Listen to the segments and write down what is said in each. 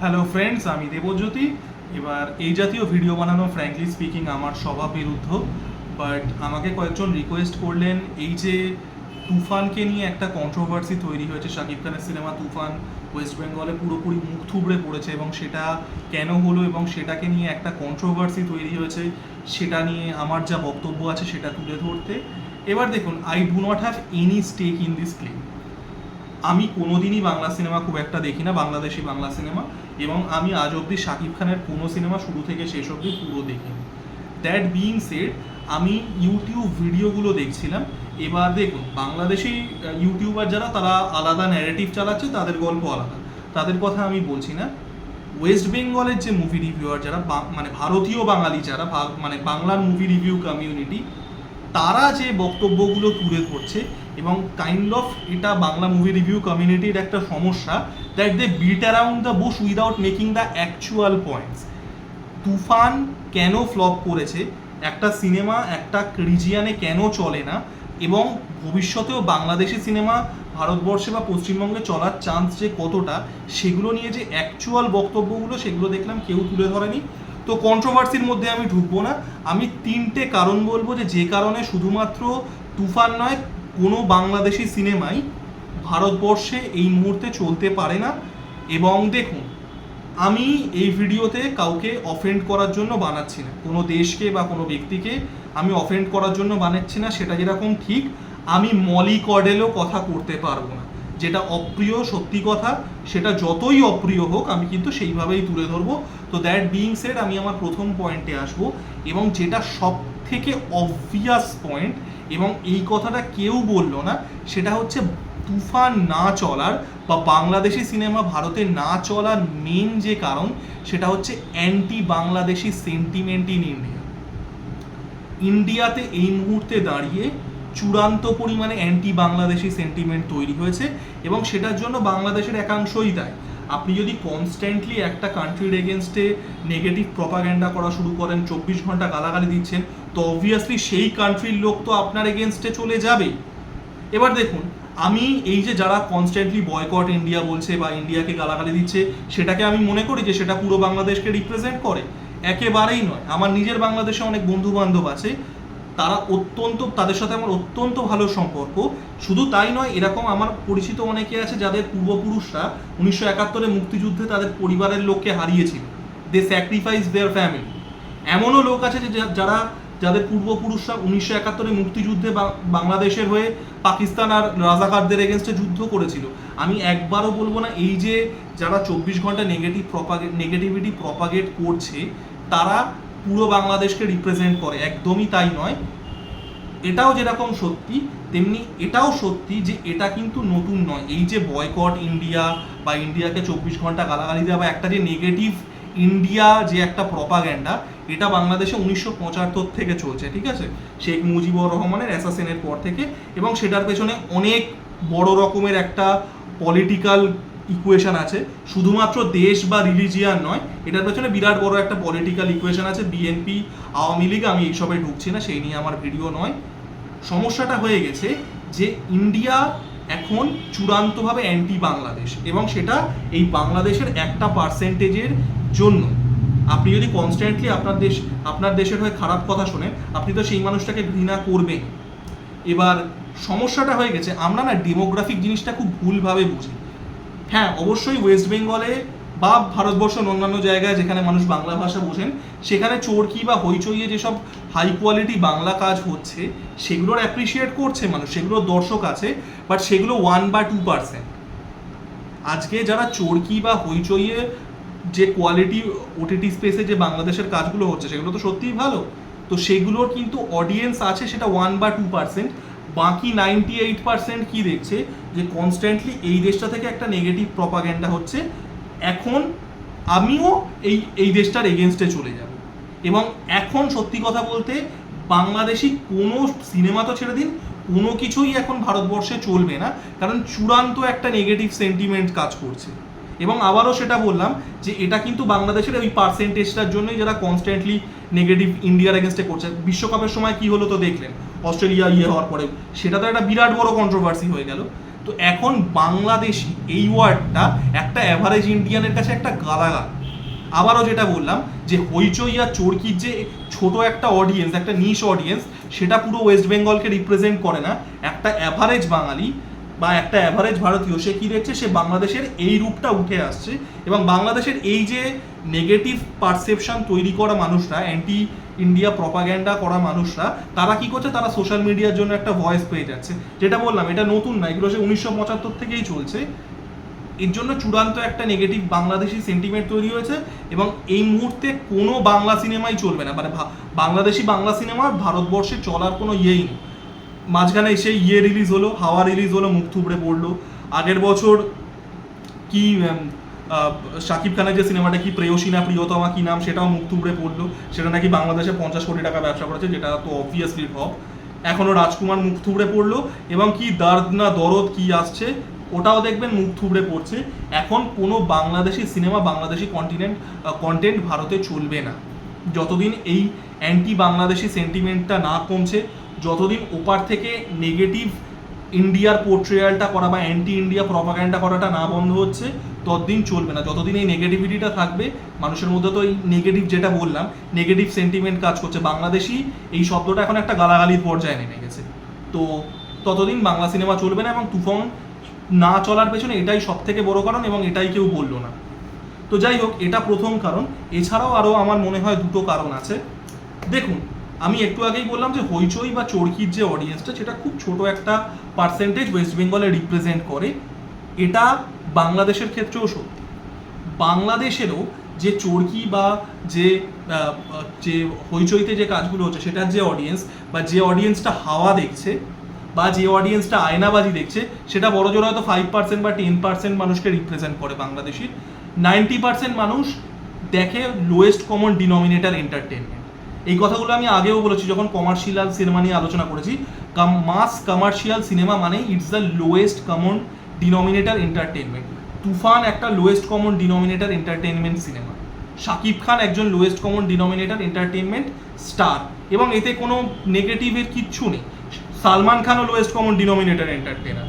Hello friends আমি দেবজ্যোতি। এবার এই জাতীয় ভিডিও বানানো ফ্র্যাঙ্কলি স্পিকিং আমার স্বভাব বিরুদ্ধ। বাট আমাকে কয়েকজন রিকোয়েস্ট করলেন, এই যে তুফানকে নিয়ে একটা কন্ট্রোভার্সি তৈরি হয়েছে, শাকিব খানের সিনেমা তুফান ওয়েস্ট বেঙ্গলে পুরোপুরি মুখ থুবড়ে পড়েছে এবং সেটা কেন হলো এবং সেটাকে নিয়ে একটা কন্ট্রোভার্সি তৈরি হয়েছে, সেটা নিয়ে আমার যা বক্তব্য আছে সেটা তুলে ধরতে। এবার দেখুন I do not have any stake in this film আমি কোনোদিনই বাংলা সিনেমা খুব একটা দেখি না, বাংলাদেশি বাংলা সিনেমা, এবং আমি আজ অবধি শাকিব খানের কোনো সিনেমা শুরু থেকে শেষ অবধি পুরো দেখিনি। দ্যাট বিইং সেড আমি ইউটিউব ভিডিওগুলো দেখছিলাম। এবার দেখুন, বাংলাদেশি ইউটিউবার যারা, তারা আলাদা ন্যারেটিভ চালাচ্ছে, তাদের গল্প আলাদা। তাদের কথা আমি বলছি না। ওয়েস্ট বেঙ্গলের যে মুভি রিভিউয়ার যারা, বা- মানে ভারতীয় বাঙালি যারা মানে বাংলার মুভি রিভিউ কমিউনিটি তারা যে বক্তব্যগুলো তুলে ধরছে এবং কাইন্ড অফ এটা বাংলা মুভি রিভিউ কমিউনিটির একটা সমস্যা that they beat around the bush without making the actual points Toofan কেন ফ্লপ করেছে? একটা সিনেমা একটা রিজিয়ানে কেন চলে না? এবং ভবিষ্যতেও বাংলাদেশি সিনেমা ভারতবর্ষে বা পশ্চিমবঙ্গে চলার চান্স যে কতটা, সেগুলো নিয়ে যে অ্যাকচুয়াল বক্তব্যগুলো, সেগুলো দেখলাম কেউ তুলে ধরেনি। তো কন্ট্রোভার্সির মধ্যে আমি ঢুকবো না। আমি তিনটে কারণ বলব যে যে কারণে শুধুমাত্র তুফান নয়, কোনো বাংলাদেশি সিনেমাই ভারতবর্ষে এই মুহূর্তে চলতে পারে না। এবং দেখুন, আমি এই ভিডিওতে কাউকে অফেন্ড করার জন্য বানাচ্ছি না। কোনো দেশকে বা কোনো ব্যক্তিকে আমি অফেন্ড করার জন্য বানাচ্ছি না, সেটা যেরকম ঠিক, আমি মলি কডেলও কথা করতে পারব না। যেটা অপ্রিয়, সত্যি কথা, সেটা যতই অপ্রিয় হোক, আমি কিন্তু সেইভাবেই তুলে ধরবো। তো দ্যাট বিইং সেড আমি আমার প্রথম পয়েন্টে আসব এবং যেটা সব থেকে অবভিয়াস পয়েন্ট এবং এই কথাটা কেউ বলল না, সেটা হচ্ছে তুফান না চলার বা বাংলাদেশি সিনেমা ভারতে না চলার মেন যে কারণ, সেটা হচ্ছে anti Bangladeshi sentiment in India ইন্ডিয়াতে এই মুহূর্তে দাঁড়িয়ে চূড়ান্ত পরিমাণে অ্যান্টি বাংলাদেশি সেন্টিমেন্ট তৈরি হয়েছে এবং সেটার জন্য বাংলাদেশের একাংশই দায়। আপনি যদি কনস্ট্যান্টলি একটা কান্ট্রির এগেনস্টে নেগেটিভ প্রপাগ্যান্ডা করা শুরু করেন, চব্বিশ ঘণ্টা গালাগালি দিচ্ছেন, তো অবভিয়াসলি সেই কান্ট্রির লোক তো আপনার এগেনস্টে চলে যাবেই। এবার দেখুন, আমি এই যে যারা কনস্ট্যান্টলি বয়কট ইন্ডিয়া বলছে বা ইন্ডিয়াকে গালাগালি দিচ্ছে, সেটাকে আমি মনে করি যে সেটা পুরো বাংলাদেশকে রিপ্রেজেন্ট করে। একেবারেই নয়। আমার নিজের বাংলাদেশে অনেক বন্ধু বান্ধব আছে তারা অত্যন্ত, তাদের সাথে আমার অত্যন্ত ভালো সম্পর্ক। শুধু তাই নয়, এরকম আমার পরিচিত অনেকে আছে যাদের পূর্বপুরুষরা উনিশশো একাত্তরে মুক্তিযুদ্ধে তাদের পরিবারের লোককে হারিয়েছিল। দে স্যাক্রিফাইস দেয়ার ফ্যামিলি এমনও লোক আছে যে যারা, যাদের পূর্বপুরুষরা উনিশশো একাত্তরে মুক্তিযুদ্ধে বাংলাদেশের হয়ে পাকিস্তান আর রাজাকারদের এগেনস্টে যুদ্ধ করেছিল। আমি একবারও বলব না, এই যে যারা চব্বিশ ঘণ্টা নেগেটিভ প্রপাগেট নেগেটিভিটি প্রপাগেট করছে, তারা পুরো বাংলাদেশকে রিপ্রেজেন্ট করে, একদমই তাই নয়। এটাও যেরকম সত্যি, তেমনি এটাও সত্যি যে এটা কিন্তু নতুন নয়। এই যে বয়কট ইন্ডিয়া বা ইন্ডিয়াকে চব্বিশ ঘণ্টা গালাগালি দেওয়া বা একটা যে নেগেটিভ ইন্ডিয়া যে একটা প্রপাগ্যান্ডা এটা বাংলাদেশে উনিশশো পঁচাত্তর থেকে চলছে, ঠিক আছে? শেখ মুজিবুর রহমানের অ্যাসাসিনের পর থেকে এবং সেটার পেছনে অনেক বড় রকমের একটা পলিটিক্যাল ইকুয়েশন আছে। শুধুমাত্র দেশ বা রিলিজিয়ান নয়, এটার পেছনে বিরাট বড় একটা পলিটিক্যাল ইকুয়েশন আছে বিএনপি আওয়ামী লীগ, আমি এইসবে ঢুকছি না, সেই নিয়ে আমার ভিডিও নয়। সমস্যাটা হয়ে গেছে যে ইন্ডিয়া এখন চূড়ান্তভাবে অ্যান্টি বাংলাদেশ এবং সেটা এই বাংলাদেশের একটা পার্সেন্টেজের জন্য। আপনি যদি কনস্ট্যান্টলি আপনার দেশ, আপনার দেশের হয়ে খারাপ কথা শোনেন, আপনি তো সেই মানুষটাকে ঘৃণা করবেন। এবার সমস্যাটা হয়ে গেছে, আমরা না ডেমোগ্রাফিক জিনিসটা খুব ভুলভাবে বুঝি। হ্যাঁ অবশ্যই ওয়েস্ট বেঙ্গলে বা ভারতবর্ষের অন্যান্য জায়গায় যেখানে মানুষ বাংলা ভাষা বোঝেন, সেখানে চোরকি বা হইচইয়ে যেসব হাই কোয়ালিটি বাংলা কাজ হচ্ছে, সেগুলোর অ্যাপ্রিসিয়েট করছে মানুষ, সেগুলোর দর্শক আছে বাট সেগুলো ওয়ান বা টু পার্সেন্ট আজকে যারা চোরকি বা হইচইয়ে যে কোয়ালিটি ওটিটি স্পেসে যে বাংলাদেশের কাজগুলো হচ্ছে, সেগুলো তো সত্যিই ভালো। তো সেগুলোর কিন্তু অডিয়েন্স আছে সেটা ওয়ান বা টু পার্সেন্ট বাকি নাইনটি এইট পার্সেন্ট কী দেখছে? যে কনস্ট্যান্টলি এই দেশটা থেকে একটা নেগেটিভ প্রপাগ্যান্ডা হচ্ছে। এখন আমিও এই এই দেশটার এগেনস্টে চলে যাব। এবং এখন সত্যি কথা বলতে বাংলাদেশি কোনো সিনেমা তো ছেড়ে দিন, কোনো কিছুই এখন ভারতবর্ষে চলবে না। কারণ চূড়ান্ত একটা নেগেটিভ সেন্টিমেন্ট কাজ করছে। এবং আবারও সেটা বললাম যে এটা কিন্তু বাংলাদেশের ওই পার্সেন্টেজটার জন্যই যারা কনস্ট্যান্টলি নেগেটিভ ইন্ডিয়ার এগেনস্টে করছে। বিশ্বকাপের সময় কি হলো তো দেখলেন? অস্ট্রেলিয়া ইয়ে হওয়ার পরে। সেটা তো একটা বিরাট বড় কন্ট্রোভার্সি হয়ে গেল। তো এখন বাংলাদেশি এই ওয়ার্ডটা একটা অ্যাভারেজ ইন্ডিয়ানের কাছে একটা গালাগাল। আবারও যেটা বললাম যে হইচই আর চরকির যে ছোট একটা অডিয়েন্স একটা নিশ অডিয়েন্স সেটা পুরো ওয়েস্ট বেঙ্গলকে রিপ্রেজেন্ট করে না। একটা অ্যাভারেজ বাঙালি বা একটা অ্যাভারেজ ভারতীয়, সে কী দেখছে? সে বাংলাদেশের এই রূপটা উঠে আসছে এবং বাংলাদেশের এই যে নেগেটিভ পারসেপশন তৈরি করা মানুষরা অ্যান্টি ইন্ডিয়া প্রপাগ্যান্ডা করা মানুষরা, তারা কি করছে? তারা সোশ্যাল মিডিয়ার জন্য একটা ভয়েস পেয়ে যাচ্ছে। যেটা বললাম, এটা নতুন না, এগুলো সে উনিশশো পঁচাত্তর থেকেই চলছে। এর জন্য চূড়ান্ত একটা নেগেটিভ বাংলাদেশি সেন্টিমেন্ট তৈরি হয়েছে এবং এই মুহূর্তে কোনো বাংলা সিনেমাই চলবে না। মানে বাংলাদেশি বাংলা সিনেমা ভারতবর্ষে চলার কোনো ইয়েই নেই। মাঝখানে এসে ইয়ে রিলিজ হলো, হাওয়া রিলিজ হলো, মুখ থুবড়ে পড়ল। আগের বছর কি শাকিব খানের যে সিনেমাটা কি প্রেয়সী না প্রিয়তমা কি নাম, সেটাও মুখ থুবড়ে পড়ল। সেটা নাকি বাংলাদেশে পঞ্চাশ কোটি টাকা ব্যবসা করেছে, যেটা তো অবভিয়াসলি টপ এখনও রাজকুমার মুখ থুবড়ে পড়ল, এবং কি দার্দ না দরদ কি আসছে, ওটাও দেখবেন মুখ থুবড়ে পড়ছে। এখন কোনো Bangladeshi cinema, Bangladeshi continent content ভারতে চলবে না। যতদিন এই অ্যান্টি বাংলাদেশি সেন্টিমেন্টটা না কমছে যতদিন ওপার থেকে নেগেটিভ ইন্ডিয়ার পোর্ট্রিয়ালটা করা বা অ্যান্টি ইন্ডিয়া প্রপাগ্যান্ডা করাটা না বন্ধ হচ্ছে, ততদিন চলবে না। যতদিন এই নেগেটিভিটিটা থাকবে, মানুষের মধ্যে তো এই নেগেটিভ যেটা বললাম নেগেটিভ সেন্টিমেন্ট কাজ করছে। বাংলাদেশি এই শব্দটা এখন একটা গালাগালির পর্যায়ে নেমে গেছে। তো ততদিন বাংলা সিনেমা চলবে না এবং তুফং না চলার পেছনে এটাই সব থেকে বড় কারণ এবং এটাই কেউ বলল না। তো যাই হোক, এটা প্রথম কারণ। এছাড়াও আরও আমার মনে হয় দুটো কারণ আছে। দেখুন আমি একটু আগেই বললাম যে হইচই বা চরকির যে অডিয়েন্সটা সেটা খুব ছোট একটা পার্সেন্টেজ ওয়েস্ট বেঙ্গলে রিপ্রেজেন্ট করে। এটা বাংলাদেশের ক্ষেত্রেও সত্যি। বাংলাদেশেরও যে চরকি বা যে যে হইচইতে যে কাজগুলো হচ্ছে, সেটার যে অডিয়েন্স বা যে অডিয়েন্সটা হাওয়া দেখছে বা যে অডিয়েন্সটা আয়নাবাজি দেখছে, সেটা বড় জোর হয়তো ফাইভ পার্সেন্ট বা টেন পার্সেন্ট মানুষকে রিপ্রেজেন্ট করে বাংলাদেশির নাইনটি পার্সেন্ট মানুষ দেখে লোয়েস্ট কমন ডিনোমিনেটার এন্টারটেনমেন্ট এই কথাগুলো আমি আগেও বলেছি, যখন কমার্শিয়াল সিনেমা নিয়ে আলোচনা করেছি মাস কমার্শিয়াল সিনেমা মানে it's the lowest common denominator entertainment Toofan একটা lowest common denominator entertainment cinema Shakib Khan একজন lowest common denominator entertainment star এবং এতে কোনো নেগেটিভের কিচ্ছু নেই। সালমান খানও লোয়েস্ট কমন ডিনোমিনেটার এন্টারটেনার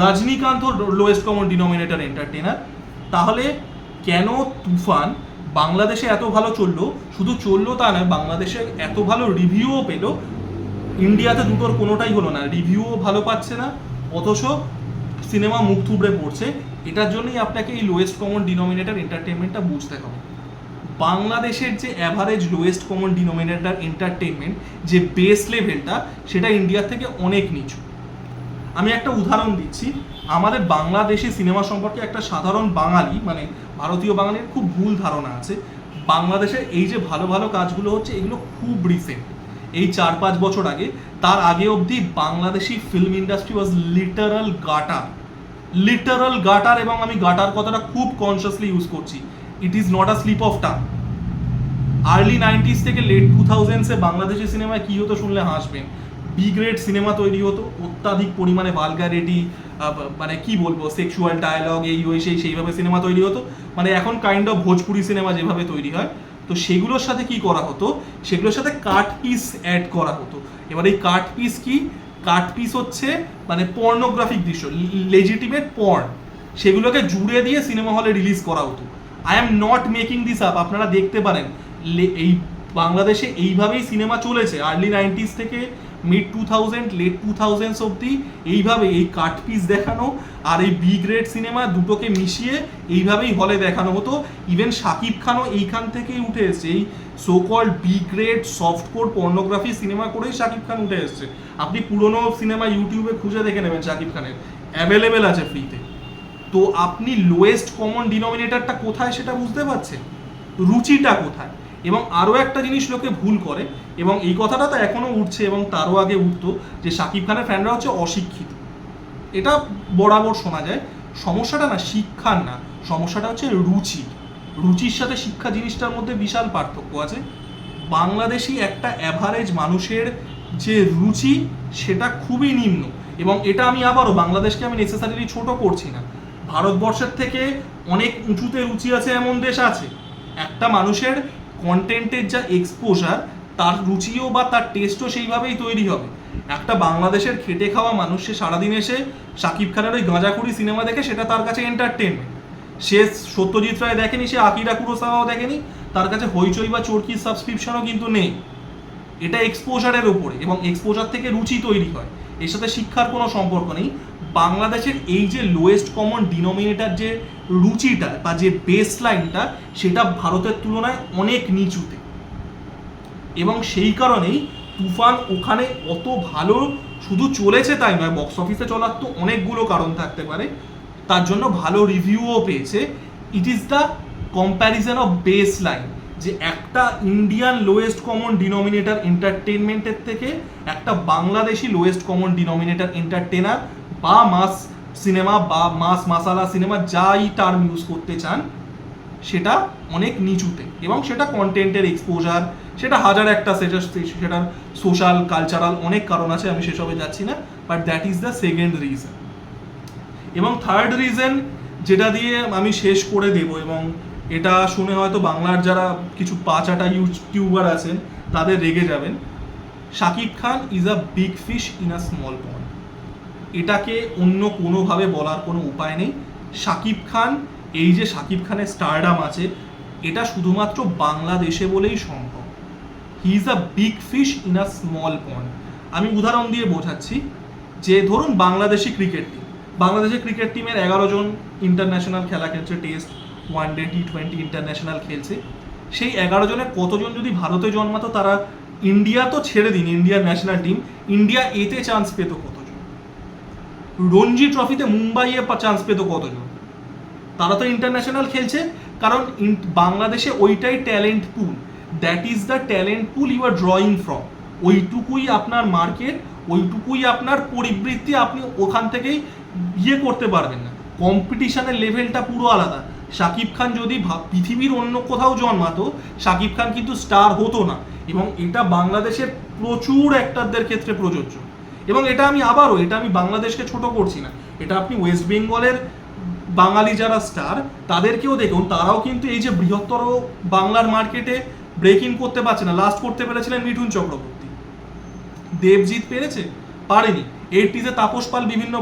রজনীকান্তও লোয়েস্ট কমন ডিনোমিনেটার এন্টারটেনার তাহলে কেন তুফান বাংলাদেশে এত ভালো চলল, শুধু চলল তা নয়, বাংলাদেশে এত ভালো রিভিউও পেল। ইন্ডিয়াতে দুটোর কোনোটাই হলো না রিভিউও ভালো পাচ্ছে না, অথচ সিনেমা মুখ থুবড়ে পড়ছে। এটার জন্যই আপনাকে এই লোয়েস্ট কমন ডিনোমিনেটার এন্টারটেনমেন্টটা বুঝতে হবে। বাংলাদেশের যে average lowest common denominator entertainment যে বেস লেভেলটা সেটা ইন্ডিয়ার থেকে অনেক নিচু। আমি একটা উদাহরণ দিচ্ছি। আমাদের বাংলাদেশি সিনেমা সম্পর্কে একটা সাধারণ বাঙালি মানে ভারতীয় বাঙালির খুব ভুল ধারণা আছে। বাংলাদেশের এই যে ভালো ভালো কাজগুলো হচ্ছে, এগুলো খুব রিসেন্ট এই চার পাঁচ বছর আগে, তার আগে অবধি Bangladeshi film industry was literal gutter literal gutter এবং আমি গাটার কথাটা খুব কনসিয়াসলি ইউজ করছি। It is not a slip of tongue early nineties থেকে লেট টু থাউজেন্ডসে বাংলাদেশি সিনেমায় কী হতো শুনলে হাসবেন। বি গ্রেড সিনেমা তৈরি হতো, অত্যাধিক পরিমাণে ভালগারিটি মানে কি বলব সেক্সুয়াল ডায়ালগ এই ওই সেই সেইভাবে সিনেমা তৈরি হতো। মানে এখন কাইন্ড অফ ভোজপুরি সিনেমা যেভাবে তৈরি হয়। তো সেগুলোর সাথে কি করা হতো? সেগুলোর সাথে কাট পিস অ্যাড করা হতো। এবার এই কাট পিস কি? কাট পিস হচ্ছে মানে পর্নোগ্রাফিক দৃশ্য লেজিটিমেট পর্ন সেগুলোকে জুড়ে দিয়ে সিনেমা হলে রিলিজ করা হতো। I am not making this up আপনারা দেখতে পারেন। এই বাংলাদেশে এইভাবেই সিনেমা চলেছে। আর্লি নাইনটিস থেকে mid two thousand late two thousands অব্দি এইভাবে এই কাট পিস দেখানো আর এই বি গ্রেড সিনেমা দুটোকে মিশিয়ে এইভাবেই হলে দেখানো হতো। ইভেন শাকিব খানও এইখান থেকেই উঠে এসছে। এই so B grade soft core pornography cinema করেই শাকিব খান উঠে এসছে। আপনি পুরনো সিনেমা ইউটিউবে খুঁজে দেখে নেবেন শাকিব খানের। অ্যাভেলেবেল আছে ফ্রিতে তো আপনি লোয়েস্ট কমন ডিনোমিনেটরটা কোথায় সেটা বুঝতে পারছেন? রুচিটা কোথায়? এবং আরও একটা জিনিস লোকে ভুল করে, এবং এই কথাটা তো এখনও উঠছে এবং তারও আগে উঠতো যে শাকিব খানের ফ্যানরা হচ্ছে অশিক্ষিত। এটা বরাবর শোনা যায়। সমস্যাটা না শিক্ষার না, সমস্যাটা হচ্ছে রুচি। রুচির সাথে শিক্ষা জিনিসটার মধ্যে বিশাল পার্থক্য আছে। বাংলাদেশি একটা অ্যাভারেজ মানুষের যে রুচি, সেটা খুবই নিম্ন। এবং এটা আমি আবারও, বাংলাদেশকে আমি নেসেসারিলি ছোট করছি না। ভারতবর্ষের থেকে অনেক উঁচুতে রুচি আছে এমন দেশ আছে। একটা মানুষের কন্টেন্টের যা এক্সপোজার তার রুচিও বা তার টেস্টও সেইভাবেই তৈরি হবে। একটা বাংলাদেশের খেটে খাওয়া মানুষ, সে সারাদিন এসে শাকিব খানের ওই গাঁজাখুরি সিনেমা দেখে সেটা তার কাছে এন্টারটেনমেন্ট সে সত্যজিৎ রায় দেখেনি, সে আকিরা কুরোসাওয়াও দেখেনি, তার কাছে হইচই বা চরকির সাবস্ক্রিপশনও কিন্তু নেই। এটা এক্সপোজারের উপরে এবং এক্সপোজার থেকে রুচি তৈরি হয়। এর সাথে শিক্ষার কোনো সম্পর্ক নেই। বাংলাদেশের এই যে লোয়েস্ট কমন ডিনোমিনেটার যে রুচিটা বা যে বেস লাইনটা সেটা ভারতের তুলনায় অনেক নিচুতে। এবং সেই কারণেই তুফান ওখানে অত ভালো শুধু চলেছে তাই নয় বক্স অফিসে চলার তো অনেকগুলো কারণ থাকতে পারে। তার জন্য ভালো রিভিউও পেয়েছে। It is the comparison of base line যে একটা ইন্ডিয়ান লোয়েস্ট কমন ডিনোমিনেটার এন্টারটেনমেন্টের থেকে একটা Bangladeshi lowest common denominator entertainer বা মাস সিনেমা বা মাস মাসালা সিনেমা যাই টার্ম ইউজ করতে চান, সেটা অনেক নিচুতে। এবং সেটা কন্টেন্টের এক্সপোজার সেটা হাজার একটা সেটা সেটার সোশ্যাল কালচারাল অনেক কারণ আছে, আমি সেসবে যাচ্ছি না but that is the second reason এবং থার্ড রিজন যেটা দিয়ে আমি শেষ করে দেব, এবং এটা শুনে হয়তো বাংলার যারা কিছু পাঁচাটা ইউটিউবার আছেন, তাদের রেগে যাবেন, Shakib Khan is a big fish in a small pond এটাকে অন্য কোনোভাবে বলার কোনো উপায় নেই। শাকিব খান, এই যে শাকিব খানের স্টারডাম আছে, এটা শুধুমাত্র বাংলাদেশে বলেই সম্ভব। He is a big fish in a small pond আমি উদাহরণ দিয়ে বোঝাচ্ছি যে ধরুন বাংলাদেশি ক্রিকেট টিম বাংলাদেশের ক্রিকেট টিমের এগারো জন ইন্টারন্যাশনাল খেলা খেলছে test one day T twenty international খেলছে। সেই এগারো জনের কতজন যদি ভারতে জন্মাতো, তারা ইন্ডিয়া তো ছেড়ে দিন ইন্ডিয়ার ন্যাশনাল টিম ইন্ডিয়া এতে চান্স পেত কতজন রঞ্জি ট্রফিতে মুম্বাইয়ে চান্স পেত কতজন? তারা তো ইন্টারন্যাশনাল খেলছে, কারণ বাংলাদেশে ওইটাই talent pool that is the talent pool you are drawing from ওইটুকুই আপনার মার্কেট ওইটুকুই আপনার পরিবৃত্তি আপনি ওখান থেকেই ইয়ে করতে পারবেন না। কম্পিটিশনের লেভেলটা পুরো আলাদা। শাকিব খান যদি পৃথিবীর অন্য কোথাও জন্মাতো শাকিব খান কিন্তু স্টার হতো না। এবং এটা বাংলাদেশের প্রচুর অ্যাক্টারদের ক্ষেত্রে প্রযোজ্য। এবং এটা আমি আবারও, এটা আমি বাংলাদেশকে ছোট করছি না। এটা আপনি ওয়েস্ট বেঙ্গলের বাঙালি যারা স্টার তাদেরকেও দেখুন, তারাও কিন্তু এই যে বৃহত্তর বাংলার মার্কেটে ব্রেক ইন করতে পারছে না। লাস্ট করতে পেরেছিলেন মিঠুন চক্রবর্তী। দেবজিৎ পেরেছে? পারেনি। এইটিজে তাপস পাল বিভিন্ন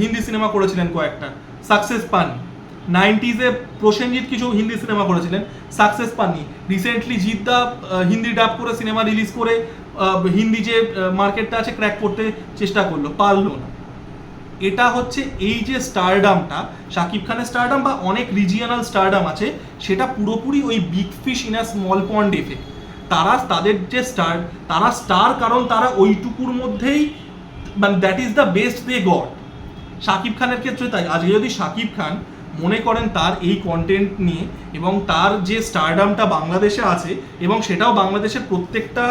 হিন্দি সিনেমা করেছিলেন কয়েকটা। সাকসেস পাননি। নাইনটিজে প্রসেনজিৎ কিছু হিন্দি সিনেমা করেছিলেন। সাকসেস পাননি। রিসেন্টলি জিদ্দা হিন্দি ডাব করে সিনেমা রিলিজ করে হিন্দি যে মার্কেটটা আছে ক্র্যাক করতে চেষ্টা করল, পারল না। এটা হচ্ছে এই যে স্টারডামটা শাকিব খানের স্টারডাম বা অনেক রিজিয়নাল স্টারডাম আছে, সেটা পুরোপুরি ওই big fish in a small pond effect তারা তাদের যে স্টার তারা স্টার কারণ তারা ওইটুকুর মধ্যেই মানে that is the best they got Shakib খানের ক্ষেত্রে তাই। আজকে যদি শাকিব খান মনে করেন তার এই কন্টেন্ট নিয়ে এবং তার যে স্টারডামটা বাংলাদেশে আছে এবং সেটাও বাংলাদেশের প্রত্যেকটা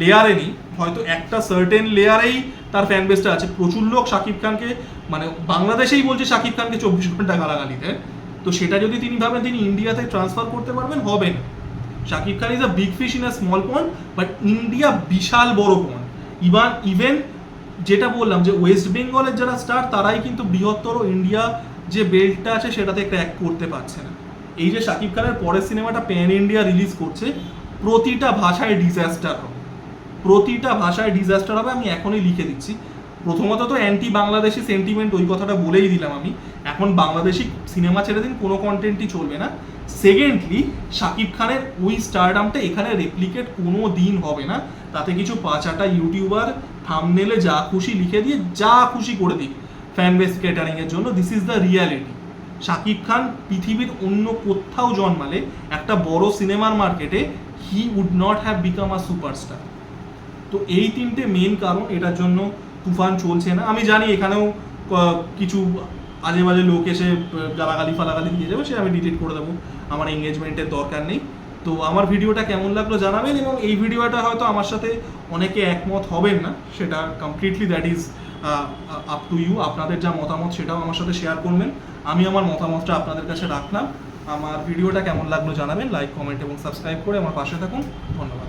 লেয়ারে নেই। হয়তো একটা সার্টেন লেয়ারেই তার ফ্যান বেসটা আছে। প্রচুর লোক শাকিব খানকে মানে বাংলাদেশেই বলছে শাকিব খানকে চব্বিশ ঘণ্টা গালাগালি দেয় তো সেটা যদি তিনি ভাবেন, তিনি ইন্ডিয়াতে ট্রান্সফার করতে পারবেন, হবে না। Shakib Khan is a big fish in a small pond but India বিশাল বড় পন্ড ইভান ইভেন যেটা বললাম যে ওয়েস্ট বেঙ্গলের যারা স্টার তারাই কিন্তু বৃহত্তর ইন্ডিয়া যে বেল্টটা আছে সেটাতে ক্র্যাক করতে পারছে না। এই যে শাকিব খানের পরের সিনেমাটা প্যান ইন্ডিয়া রিলিজ করছে, প্রতিটা ভাষায় ডিজাস্টার হবে। প্রতিটা ভাষায় ডিজাস্টার হবে, আমি এখনই লিখে দিচ্ছি। প্রথমত তো অ্যান্টি বাংলাদেশি সেন্টিমেন্ট ওই কথাটা বলেই দিলাম আমি। এখন বাংলাদেশি সিনেমা ছেড়ে দিন, কোনো কন্টেন্টই চলবে না। সেকেন্ডলি শাকিব খানের ওই স্টারডামটা এখানে রেপ্লিকেট কোনো দিন হবে না। তাতে কিছু পাঁচাটা ইউটিউবার থামনেলে যা খুশি লিখে দিয়ে যা খুশি করে দিক। ফ্যান বেস ক্যাটারিং এর জন্য this is the reality Shakib Khan পৃথিবীর অন্য কোথাও জন্মালে একটা বড় সিনেমার মার্কেটে he would not have become a superstar তো এই তিনটে মেন কারণ এটার জন্য তুফান চলছে না। আমি জানি এখানেও কিছু আজে বাজে লোক এসে গালাগালি ফালাগালি দিয়ে যাবে, সে আমি ডিলিট করে দেবো। আমার এঙ্গেজমেন্টের দরকার নেই। তো আমার ভিডিওটা কেমন লাগল জানাবেন এবং এই ভিডিওটা হয়তো আমার সাথে অনেকে একমত হবেন না, সেটা completely that is up to you আপনাদের যা মতামত সেটাও আমার সাথে শেয়ার করবেন। আমি আমার মতামতটা আপনাদের কাছে রাখলাম। আমার ভিডিওটা কেমন লাগল জানাবেন। লাইক কমেন্ট এবং সাবস্ক্রাইব করে আমার পাশে থাকুন। ধন্যবাদ।